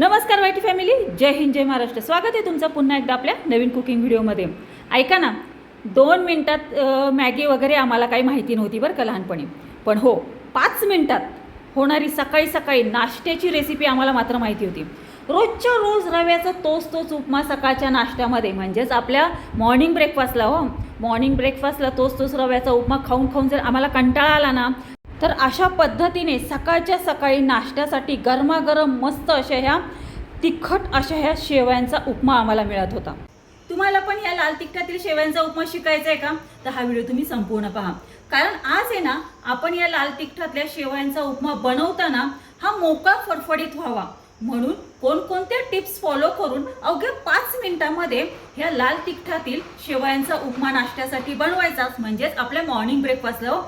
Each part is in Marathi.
नमस्कार वाईटी फॅमिली जय हिंद जय महाराष्ट्र. स्वागत आहे तुमचं पुन्हा एकदा आपल्या नवीन कुकिंग व्हिडिओमध्ये. ऐका ना दोन मिनटात मॅगी वगैरे आम्हाला काही माहिती नव्हती बरं का लहानपणी. पण हो पाच मिनटात होणारी सकाळी सकाळी नाश्त्याची रेसिपी आम्हाला मात्र माहिती होती. रोजच्या रोज रव्याचा तोच तोच उपमा सकाळच्या नाश्त्यामध्ये म्हणजेच आपल्या मॉर्निंग ब्रेकफास्टला हो. मॉर्निंग ब्रेकफास्टला तोच तोच रव्याचा उपमा खाऊन खाऊन जर आम्हाला कंटाळा आला ना तर अशा पद्धतीने सकाळच्या सकाळी नाश्त्यासाठी गरमागरम मस्त अशा ह्या तिखट अशा ह्या शेवयांचा उपमा आम्हाला मिळत होता. तुम्हाला पण या लाल तिखटातील शेवयांचा उपमा शिकायचा आहे का? तर हा व्हिडिओ तुम्ही संपूर्ण पहा. कारण आज आहे ना आपण या लाल तिखटातल्या शेवयांचा उपमा बनवताना हा मोका फडफडीत व्हावा. म्हणून कोणकोणत्या टिप्स फॉलो करून अवघ्या पाच मिनिटामध्ये ह्या लाल तिखटातील शेवयांचा उपमा नाश्त्यासाठी बनवायचाच म्हणजेच आपल्या मॉर्निंग ब्रेकफास्टला हो.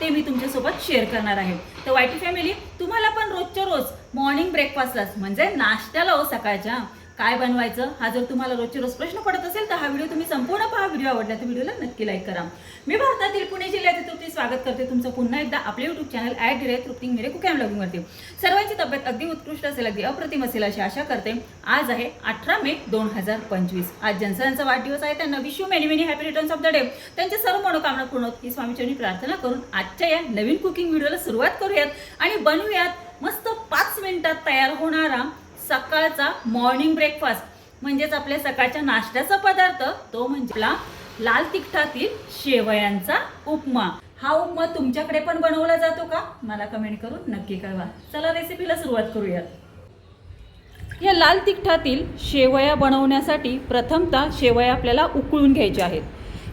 ते मी तुमच्यासोबत शेअर करणार आहे. तर वाईटी फॅमिली तुम्हाला पण रोजच्या रोज मॉर्निंग ब्रेकफास्टलाच म्हणजे नाश्त्याला हो सकाळच्या. काय बनवायचं? हा जर तुम्हाला रोजचे रोज प्रश्न पडत असेल तर हा व्हिडिओ तुम्ही संपूर्ण पहा. व्हिडिओ आवडला तर व्हिडिओला नक्की लाईक करा. मी भारतातील पुणे जिल्ह्यातील तृप्ती स्वागत करते. तुमचं पुन्हा एकदा आपले युट्यूब चॅनल ॲड डिरे तृप्ती मिरे कुकॅम वरती. सर्वांची तब्येत अगदी उत्कृष्ट असेल अगदी अप्रतिम असेल अशी आशा करते. आज आहे अठरा मे दोन हजार पंचवीस. आज ज्यांचा वाढदिवस आहे. त्यांना wish many many happy returns of the day त्यांच्या सर्व मनोकामना पूर्ण होत. ही स्वामीचरणी प्रार्थना करून आजच्या या नवीन कुकिंग व्हिडिओला सुरुवात करूयात. आणि बनवूयात मस्त पाच मिनिटात तयार होणारा सकाळचा मॉर्निंग ब्रेकफास्ट म्हणजेच आपल्या सकाळच्या नाश्त्याचा पदार्थ तो म्हणजे आपला लाल तिखटातील शेवयांचा उपमा. हा उपमा तुमच्याकडे पण बनवला जातो का? मला कमेंट करून नक्की कळवा. चला रेसिपीला सुरुवात करूयात या लाल तिखटातील शेवया बनवण्यासाठी प्रथमतः शेवया आपल्याला उकळून घ्यायच्या आहेत.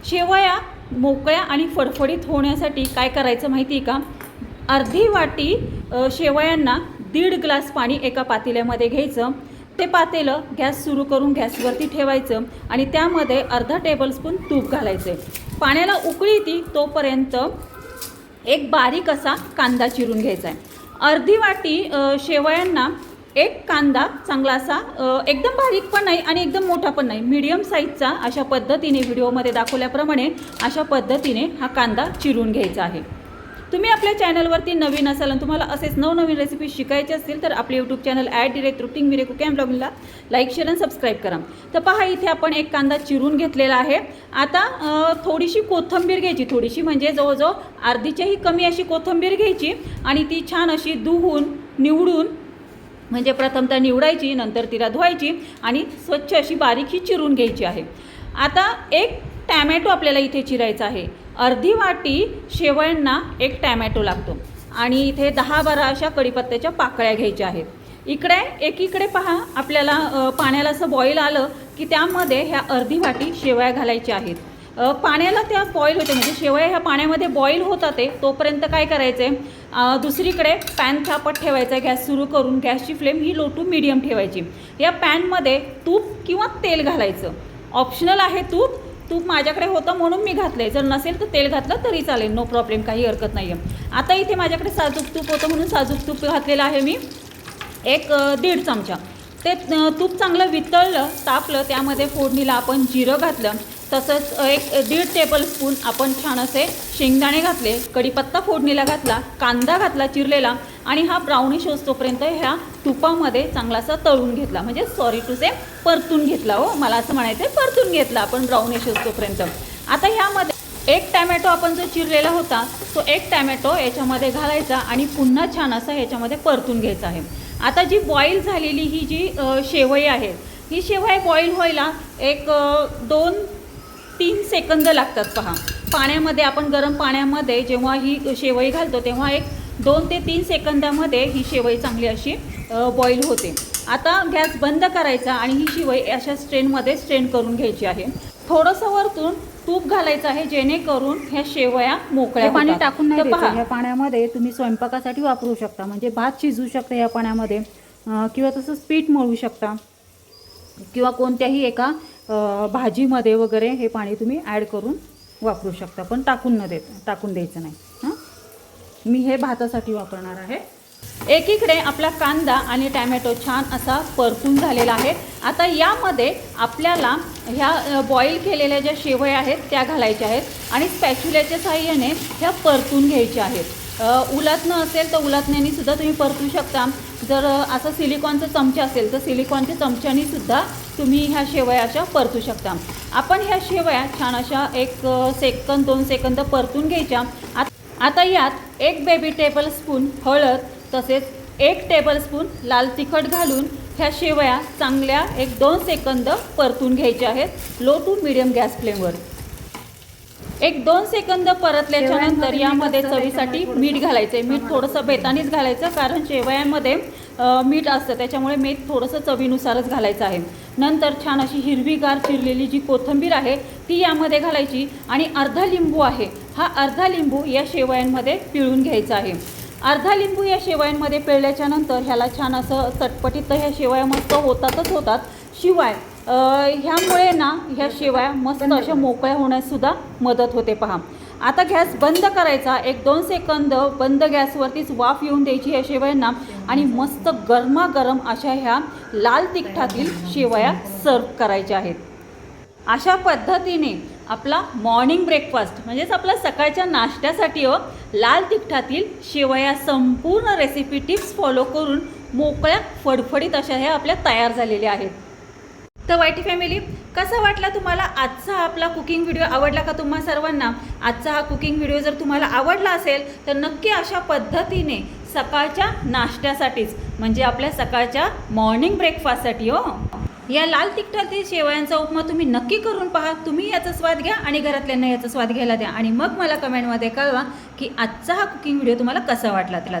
शेवया मोकळ्या आणि फडफडीत होण्यासाठी काय करायचं माहिती आहे का? अर्धी वाटी शेवयांना दीड ग्लास पाणी एका पातेल्यामध्ये घ्यायचं. ते पातेलं गॅस सुरू करून गॅसवरती ठेवायचं आणि त्यामध्ये अर्धा टेबलस्पून तूप घालायचं. पाण्याला उकळी ती तोपर्यंत एक बारीक असा कांदा चिरून घ्यायचा आहे. अर्धी वाटी शेवयांना एक कांदा चांगला असा एकदम बारीक पण नाही आणि एकदम मोठा पण नाही मीडियम साईजचा अशा पद्धतीने व्हिडिओमध्ये दाखवल्याप्रमाणे अशा पद्धतीने हा कांदा चिरून घ्यायचा आहे. तुम्ही आपल्या चॅनलवरती नवीन असाल आणि तुम्हाला असेच नवनवीन रेसिपी शिकायचे असतील तर आपले यूट्यूब चॅनल ॲड डिरेक्ट रुटिंग मिरे कुकॅम ब्लॉगिंगला लाईक शेअर आणि सबस्क्राईब करा. तर पहा इथे आपण एक कांदा चिरून घेतलेला आहे. आता थोडीशी कोथिंबीर घ्यायची. थोडीशी म्हणजे जवळजवळ अर्धीच्याही कमी अशी कोथिंबीर घ्यायची आणि ती छान अशी धुवून निवडून म्हणजे प्रथमतः निवडायची नंतर तिला धुवायची आणि स्वच्छ अशी बारीक ही चिरून घ्यायची आहे. आता एक टॅमॅटो आपल्याला इथे चिरायचा आहे. अर्धी वाटी शेवयांना एक टॅमॅटो लागतो. आणि इथे दहा बारा अशा कढीपत्त्याच्या पाकळ्या घ्यायच्या आहेत. इकडे एकीकडे पहा आपल्याला पाण्याला असं बॉईल आलं की त्यामध्ये ह्या अर्धी वाटी शेवया घालायच्या आहेत. पाण्याला त्या बॉईल होते म्हणजे शेवया ह्या पाण्यामध्ये बॉईल होतात ते तोपर्यंत काय करायचं? आहे दुसरीकडे पॅन थापत ठेवायचा आहे गॅस सुरू करून गॅसची फ्लेम ही लो टू मिडियम ठेवायची. या पॅनमध्ये तूप किंवा तेल घालायचं. ऑप्शनल आहे तूप तूप माझ्याकडे होतं म्हणून मी घातलं आहे जर नसेल तर तेल घातलं तरी चालेल. नो प्रॉब्लेम काही हरकत नाही आहे आता इथे माझ्याकडे साजूक तूप होतं म्हणून साजूक तूप घातलेलं आहे मी. एक दीड चमचा. ते तूप चांगलं वितळलं तापलं त्यामध्ये फोडणीला आपण जिरं घातलं. तसंच एक दीड टेबलस्पून आपण छान असे शेंगदाणे घातले कढीपत्ता फोडणीला घातला कांदा घातला चिरलेला आणि हा ब्राउनिश होतोपर्यंत ह्या तुपामध्ये चांगलासा तळून घेतला. म्हणजे सॉरी टू से परतून घेतला हो. मला असं म्हणायचं आहे परतून घेतला आपण ब्राउनिश होतोपर्यंत आता ह्यामध्ये एक टॅमॅटो आपण जो चिरलेला होता तो एक टॅमॅटो याच्यामध्ये घालायचा आणि पुन्हा छान असा ह्याच्यामध्ये परतून घ्यायचा आहे. आता जी बॉईल झालेली ही जी शेवई आहे ही शेवई बॉईल व्हायला एक दोन तीन सेकंद लागतात पहा. पाण्यामध्ये आपण गरम पाण्यामध्ये जेव्हा ही शेवई घालतो तेव्हा एक दोन ते तीन सेकंदामध्ये ही शेवई चांगली अशी बॉईल होते. आता गॅस बंद करायचा आणि ही शेवई अशा स्ट्रेनमध्ये स्ट्रेन करून घ्यायची आहे. थोडंसं वरतून तूप घालायचं आहे जेणेकरून ह्या शेवया मोकळ्या पाणी. टाकून नाही ह्या पाण्यामध्ये तुम्ही स्वयंपाकासाठी वापरू शकता. म्हणजे भात शिजू शकता या पाण्यामध्ये किंवा तसंच पीठ मळू शकता किंवा कोणत्याही एका भाजीमध्ये वगैरे हे पाणी तुम्ही ॲड करून वापरू शकता. पण टाकून न देत टाकून द्यायचं नाही. हां? मी हे भातासाठी वापरणार आहे. एकीकडे आपला कांदा आणि टॅमॅटो छान असा परतून झालेला आहे. आता यामध्ये आपल्याला ह्या बॉईल केलेल्या ज्या शेवया आहेत त्या घालायच्या आहेत आणि स्पॅच्युल्याच्या साह्याने ह्या परतून घ्यायच्या आहेत. अ, असेल तर उलातण्यानीसुद्धा तुम्ही परतू शकता. जर असं सिलिकॉनचं चमचा असेल तर सिलिकॉनच्या चमच्यानीसुद्धा तुम्ही ह्या शेवया अशा परतू शकता. आपण ह्या शेवया छान अशा एक सेकंद दोन सेकंद परतून घ्यायच्या. आत- आता यात एक बेबी टेबल स्पून हळद तसेच एक टेबलस्पून लाल तिखट घालून ह्या शेवया चांगल्या एक दोन सेकंद परतून घ्यायच्या आहेत लो टू मिडियम गॅस फ्लेमवर एक दोन सेकंद परतल्याच्या नंतर यामध्ये चवीसाठी मीठ घालायचं आहे मीठ थोडंसं बेतानीच घालायचं कारण शेवयांमध्ये मीठ असतं त्याच्यामुळे मीठ थोडंसं चवीनुसारच घालायचं आहे. नंतर छान अशी हिरवीगार चिरलेली जी कोथिंबीर आहे ती यामध्ये घालायची आणि अर्धा लिंबू आहे हा अर्धा लिंबू या शेवयांमध्ये पिळून घ्यायचा आहे. अर्धा लिंबू या शेवयांमध्ये पिळल्याच्या नंतर ह्याला छान असं चटपटीत तर ह्या शेवया मस्त होतातच होतात. शिवाय ह्यामुळे ना ह्या शेवया मस्त अशा मोकळ्या होण्यास सुद्धा मदत होते पहा. आता गॅस बंद करायचा. एक दोन सेकंद बंद गॅसवरतीच वाफ येऊन द्यायची ह्या शेवयांना. आणि मस्त गरमागरम अशा ह्या लाल तिखटातील शेवया सर्व करायच्या आहेत. अशा पद्धतीने आपला मॉर्निंग ब्रेकफास्ट म्हणजेच आपला सकाळच्या नाश्त्यासाठी हो लाल तिखटातील शेवया संपूर्ण रेसिपी टिप्स फॉलो करून मोकळ्या फडफडीत अशा ह्या आपल्या तयार झालेल्या आहेत. तर वायटी फॅमिली कसा वाटला तुम्हाला आजचा आपला कुकिंग व्हिडिओ? आवडला का तुम्हा सर्वांना? आजचा हा कुकिंग व्हिडिओ जर तुम्हाला आवडला असेल तर नक्की अशा पद्धतीने सकाळच्या नाश्त्यासाठीच म्हणजे आपल्या सकाळच्या मॉर्निंग ब्रेकफास्टसाठी हो. या लाल तिखटातील शेवयांचा उपमा तुम्ही नक्की करून पहा. तुम्ही याचा स्वाद घ्या आणि घरातल्यांना याचा स्वाद घ्यायला द्या. आणि मग मला कमेंटमध्ये कळवा की आजचा हा कुकिंग व्हिडिओ तुम्हाला कसा वाटला त्याला.